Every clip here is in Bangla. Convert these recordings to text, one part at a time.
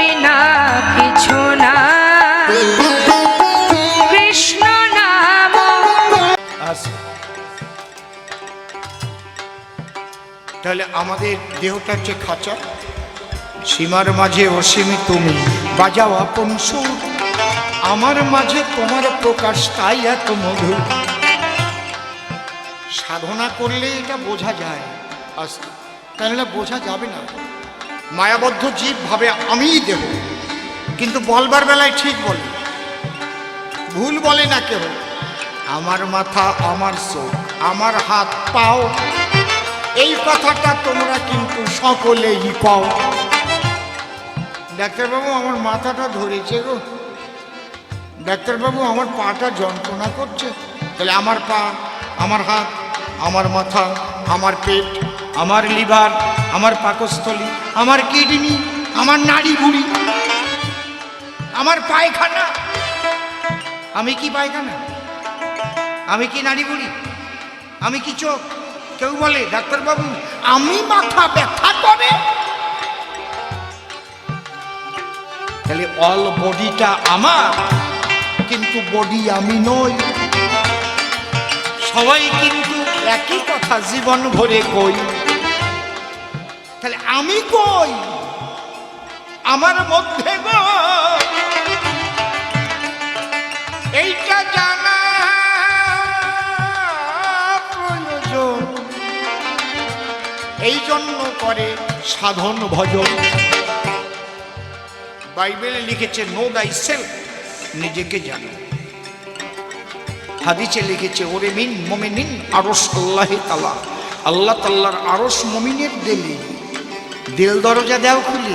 বিনা কিছু না। কৃষ্ণ নাম। আচ্ছা। তাহলে আমাদের দেহটা হচ্ছে খাঁচা, সীমার মাঝে অসীমি তুমি। বাজাও আপন সুর, আমার মাঝে তোমার প্রকাশ, তাই এত মধুর। সাধনা করলে এটা বোঝা যায়। আচ্ছা তাহলে বোঝা যাবে না। মায়াবদ্ধ জীব ভাবে আমিই দেহ। কিন্তু বলবার বেলায় ঠিক বলে, ভুল বলে না কেউ আমার মাথা, আমার চোখ, আমার হাত, পাও। এই কথাটা তোমরা কিন্তু সকলেই পাও। ডাক্তারবাবু, আমার মাথাটা ধরেছে গো। ডাক্তারবাবু, আমার পাটা যন্ত্রণা করছে। তাহলে আমার পা, আমার হাত, আমার মাথা, আমার পেট আমার লিভার, আমার পাকস্থলী, আমার কিডনি, আমার নাড়ি বুড়ি আমার পায়খানা। আমি কি পায়খানা? আমি কি নাড়ি বুড়ি আমি কি চোখ? কেউ বলে, ডাক্তারবাবু, আমি মাথা ব্যথা করে? তাহলে অল বডিটা আমার, কিন্তু বডি আমি নই। সবাই কিন্তু একই কথা জীবন ভরে কই। আমি কই? আমার মধ্যে গো। এইটা জানা প্রয়োজন। এই জন্য করে সাধন ভজন। বাইবেলে লিখেছে নো দাই সেলফ নিজেকে জানো। হাদিসে লিখেছে, ওরে মিন মমিনিন আরস আল্লাহ তালা। আল্লাহ তাল্লার আরস মমিনের দিলে দিল দরজা দেও খুলি।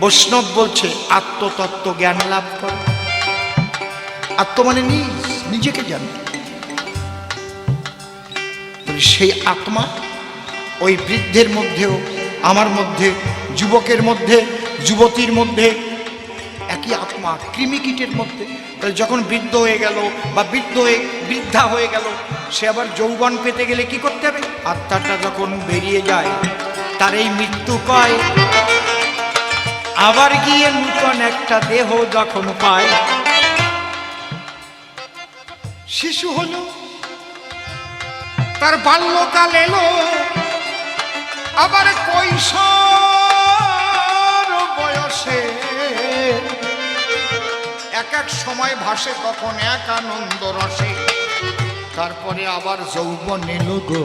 বৈষ্ণব বলছে, আত্মতত্ত্ব জ্ঞান লাভ কর। আত্ম মানে নিজ, নিজেকে জান। সেই আত্মা ওই বৃদ্ধের মধ্যেও, আমার মধ্যে, যুবকের মধ্যে, যুবতীর মধ্যে, একই আত্মা, কৃমিকীটের মধ্যে। যখন বৃদ্ধ হয়ে গেল বা বৃদ্ধ হয়ে, বৃদ্ধা হয়ে গেল সে আবার যৌবন পেতে গেলে কি করতে হবে? আত্মাটা যখন বেরিয়ে যায় তার এই মৃত্যু পায়। আবার গিয়ে নূতন একটা দেহ যখন পায়। শিশু হলো, তার বাল্যকাল এলো, আবার কৈশোর বয়সে। এক এক সময় ভাসে, তখন এক আনন্দ রসে। তারপরে আবার যৌবন এলো গো।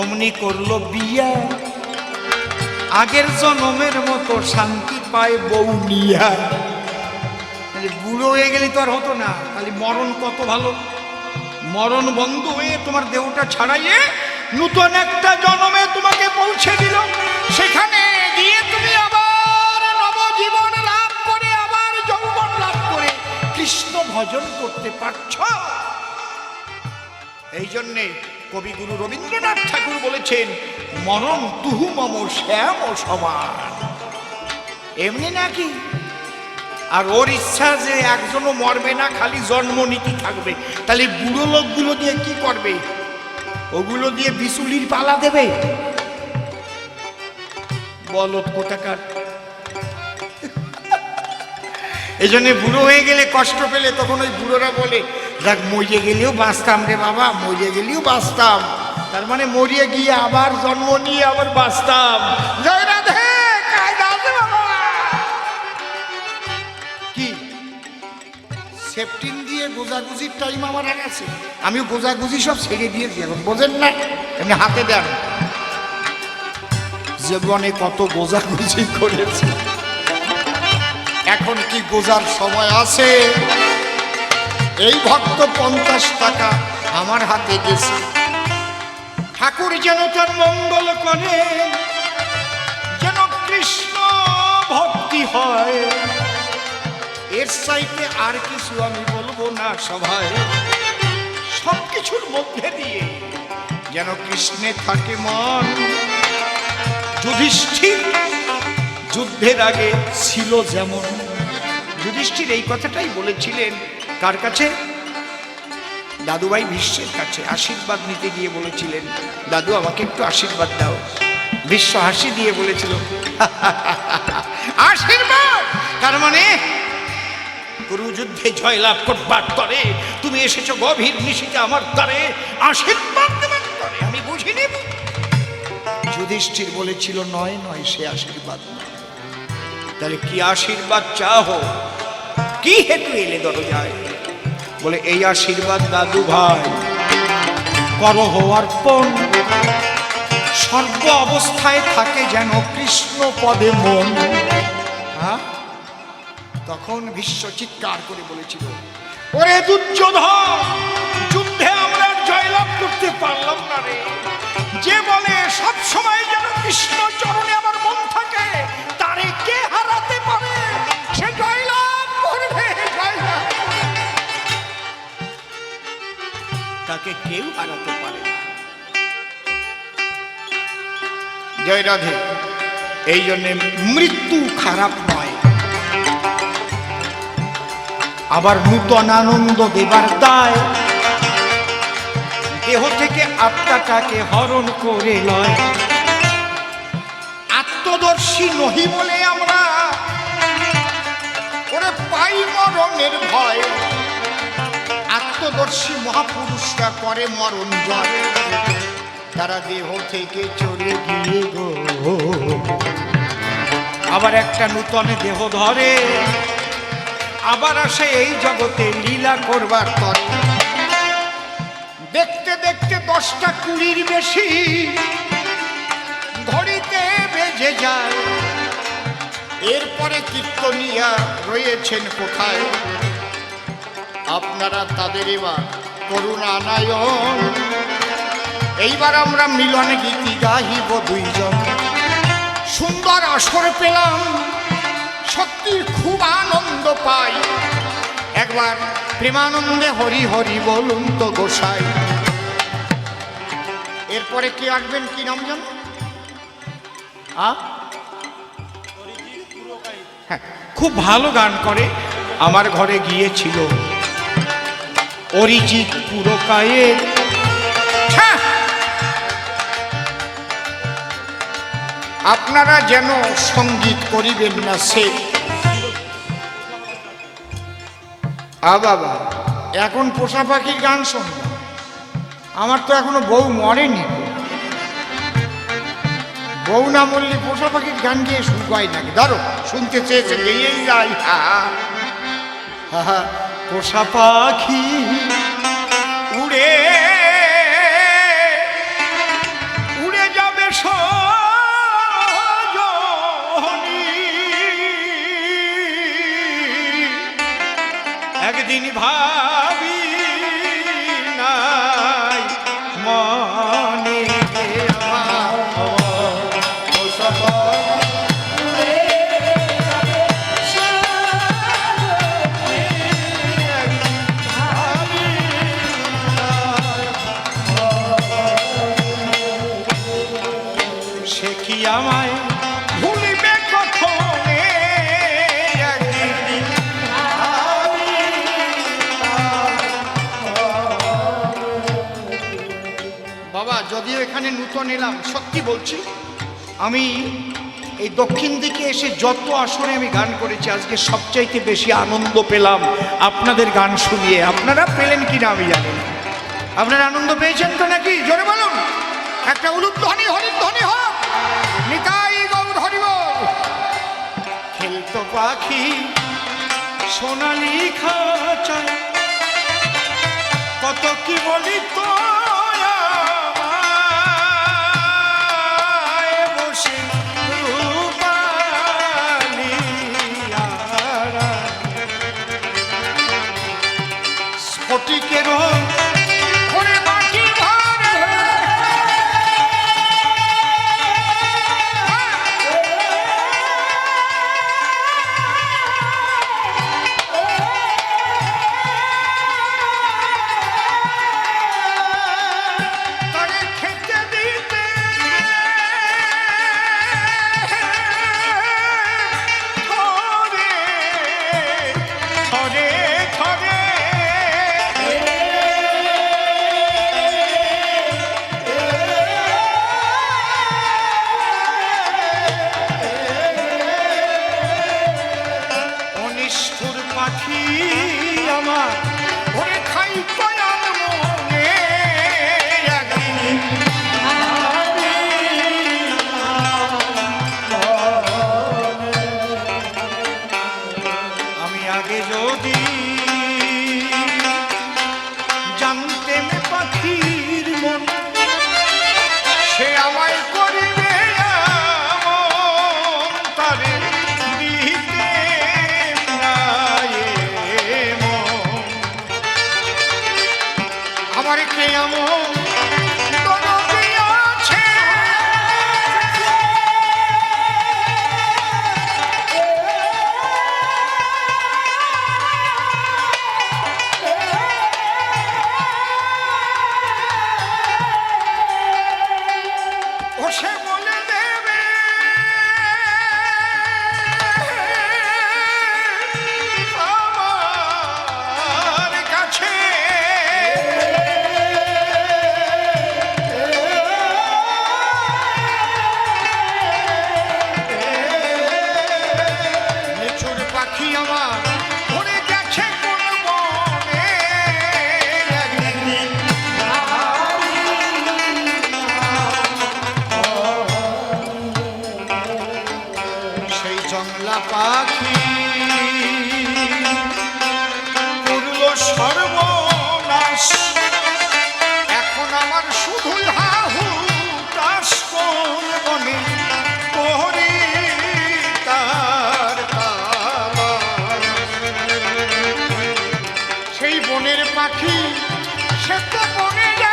অমনি করল বিয়া। আগের জনমের মতো শান্তি পায় বউ নিয়া। বুড়ো হয়ে গেলে তো আর হতো না খালি মরণ কত ভালো। মরণ বন্ধ হয়ে তোমার দেহটা ছাড়াইয়ে নূতন একটা জনমে তোমাকে পৌঁছে দিল সেখানে কৃষ্ণ ভজন করতে পারছ? এই জন্যে কবিগুরু রবীন্দ্রনাথ ঠাকুর বলেছেন মরণ তুহু মম শ্যাম সমান। এমনি নাকি? আর ওর ইচ্ছা যে একজনও মরবে না, খালি জন্ম নীতি থাকবে। তাহলে বুড়ো লোকগুলো দিয়ে কি করবে? ওগুলো দিয়ে বিচুলির পালা দেবে? বলত কোথাকার এই জন্য বুড়ো হয়ে গেলে কষ্ট পেলে তখন ওই বুড়োরা বলে, দেখ মরিয়ে গেলেও বাঁচতাম রে বাবা মরিয়ে গেলেও বাঁচতাম। তার মানে মরিয়ে গিয়ে আবার জন্ম নিয়ে আবার বাঁচতাম। কি? সেফটিন দিয়ে গোজাগুজির টাইম আমার আর আছে। আমি গোজাগুজি সব ছেড়ে দিয়েছি এখন বোঝেন না? এমনি হাতে দেন। জীবনে কত গোজাগুজি করেছে। এখন কি গোজার সময় আছে? এই ভক্ত পঞ্চাশ টাকা আমার হাতে গেছে। ঠাকুর যেন তার মঙ্গল করে, যেন কৃষ্ণ ভক্তি হয়। এর সাইতে আর কিছু আমি বলব না সভায়। সব কিছুর মধ্যে দিয়ে যেন কৃষ্ণে থাকে মন। যুধিষ্ঠির, যুদ্ধের আগে ছিল যেমন যুধিষ্ঠির এই কথাটাই বলেছিলেন। কার কাছে? দাদুভাই বিশ্বের কাছে আশীর্বাদ নিতে গিয়ে বলেছিলেন, দাদু, আমাকে একটু আশীর্বাদ দাও। বিশ্ব হাসি দিয়ে বলেছিল, আশীর্বাদ! তার মানে কুরুযুদ্ধে জয়লাভ করবার করে তুমি এসেছ গভীর নিশিতে আমার দ্বারে। আশীর্বাদ আমি বুঝিনি। যুধিষ্ঠির বলেছিল, নয় নয়, সে আশীর্বাদ নয়। তাহলে কি আশীর্বাদ চাহ কি হেতু এলে দরজায়? বলে, এই আশীর্বাদ দাদু ভাই, করো অর্পণ সর্ব অবস্থায় থাকে যেন কৃষ্ণ পদে মন। হ্যাঁ? তখন বিশ্ব চিৎকার করে বলেছিল, ওরে দুর্যোধন! তাকে কেউ হারাতে পারে না। জয় রাধে। এই জন্যে মৃত্যু খারাপ নয়। আবার নূতন আনন্দ দেবার দায়। দেহ থেকে আত্মাটাকে হরণ করে লয়। আত্মদর্শী নহি বলে আমরা। ওরে পাই মরণের ভয়। আত্মদর্শী মহাপুরুষরা করে মরণ জয়। তারা দেহ থেকে চলে গিয়ে গো। আবার একটা নূতন দেহ ধরে। আবার আসে এই জগতে লীলা করবার তরে দেখতে দেখতে দশটা কুড়ির বেশি ঘড়িতে বেজে যায়। এরপরে কীর্তনিয়া রয়েছেন কোথায়? আপনারা তাদের এবার করুণানায়ন এইবার আমরা মিলনে গীতি গাহিব দুইজন। সুন্দর আসর পেলাম সত্যি খুব আনন্দ পাই। একবার প্রেমানন্দে হরি হরি বলুন তো গোসাই। এরপরে কে আসবেন কি নাম জানো? হ্যাঁ, খুব ভালো গান করে। আমার ঘরে গিয়েছিল। অরিজিৎ পুরকায়ের হ্যাঁ আপনারা যেন সংগীত করিবেন না সে। আ বাবা এখন পোষা পাখির গান শুনব আমার তো এখনও বউ মরেনি। বউ না মরলে পোষা পাখির গান গিয়ে শুনবাই নাকি? ধরো শুনতে চেয়েছে গেয়েই যাই। হা, হা পোষা পাখি। সে কি আমায় ভুলিবে বাবা, যদিও এখানে নূতন এলাম, সত্যি বলছি, আমি এই দক্ষিণ দিকে এসে যত আসরে আমি গান করেছি, আজকে সবচাইতে বেশি আনন্দ পেলাম আপনাদের গান শুনিয়ে। আপনারা পেলেন কিনা আমি জানি আপনারা আনন্দ পেয়েছেন তো নাকি? জোরে বলুন। একটা উলুধ্বনি, হরিধ্বনি হোক নিতাই গৌর হরিব। খেলতো পাখি সোনালি খাঁচায়। কত কি বলি তো 张康 বনের পাখি সে তো বনে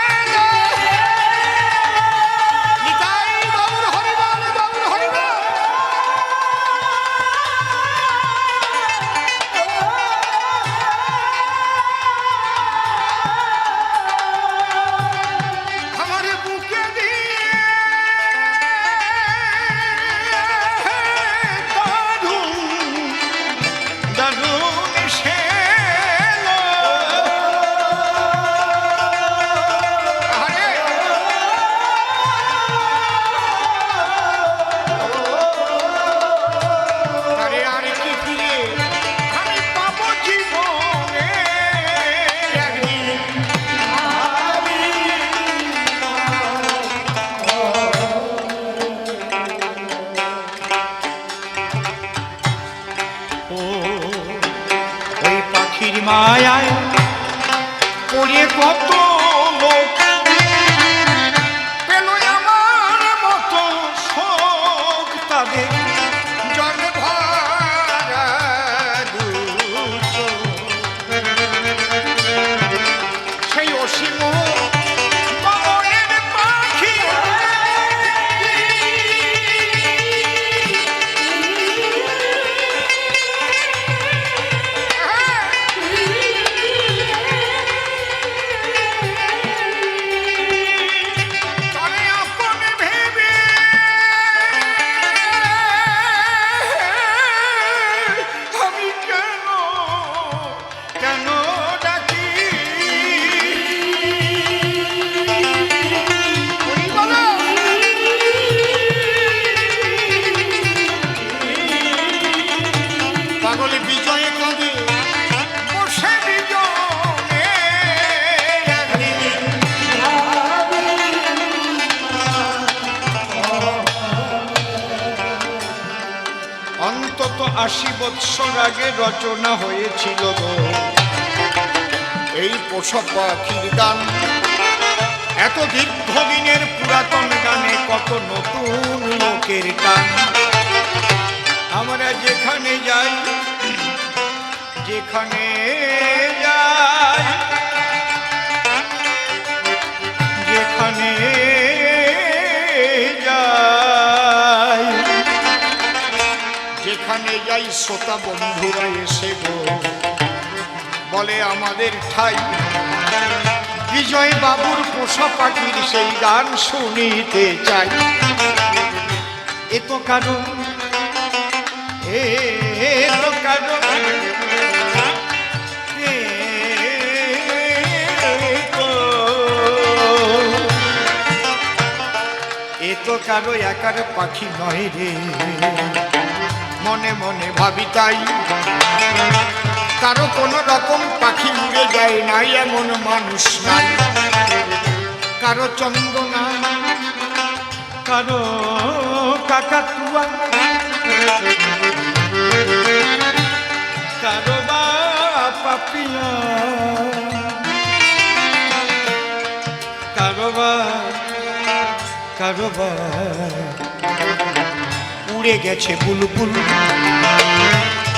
Yeah. বৎসর আগে রচনা হয়েছিল গো। এই পোষা পাখির গান, এত দীর্ঘদিনের পুরাতন গানে কত নতুন লোকের গান আমরা যেখানে যাই যেখানে যাই, যেখানে যেখানে যাই শ্রোতা বন্ধুরা এসে বলে আমাদের ঠাই বিজয় বাবুর পোষা পাখির সেই গান শুনিতে চাই। এ তো কারণ, এ তো কারণ এ তো কারও একার পাখি নয় রে। মনে মনে ভাবি তাই। কারও কোনো রকম পাখি উড়ে যায় নাই, এমন মানুষ নাই। কারও চন্দনা, কারও কাকাতুয়া। কারও বা পাপিয়া। কারও বা কারও বা। উড়ে গেছে বুলবুল।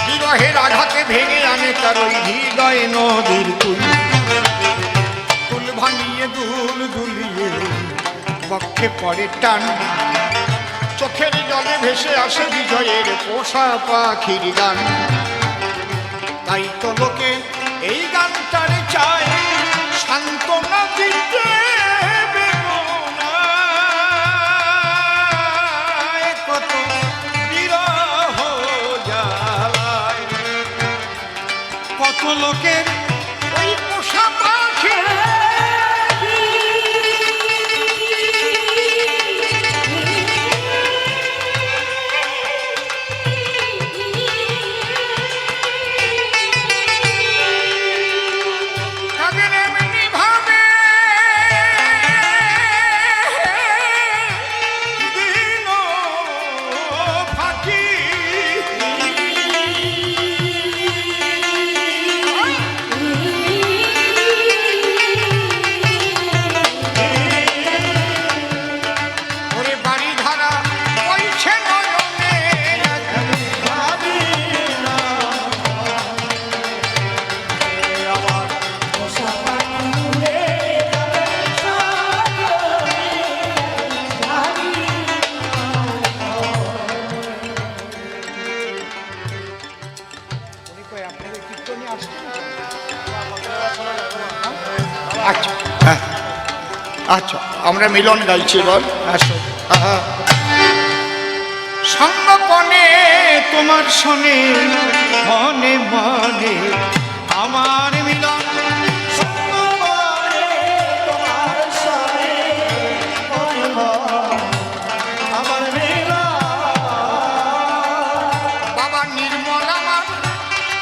বিরহের আঘাতে ভেঙে আনে তার ওই হৃদয় নদীর কুল। কুল ভাঙিয়ে দুল দুলিয়ে বক্ষে পড়ে টান। চোখের জলে ভেসে আসে বিজয়ের পোষা পাখির গান। তাই তো লোকে এই গানটারে লোকের আচ্ছা আমরা মিলন গাইছি বল। আসো। সঙ্গপনে তোমার শোনে মনে মনে আমার মিলন। বাবা নির্মল আমার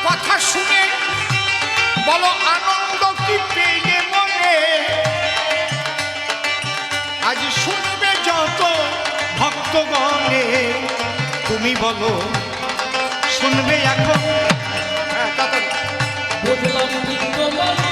কথা শুনে বলো আনন্দ কি পেয়ে ভক্তগণে তুমি বলো শুনবে এখন? হ্যাঁ, বুঝলাম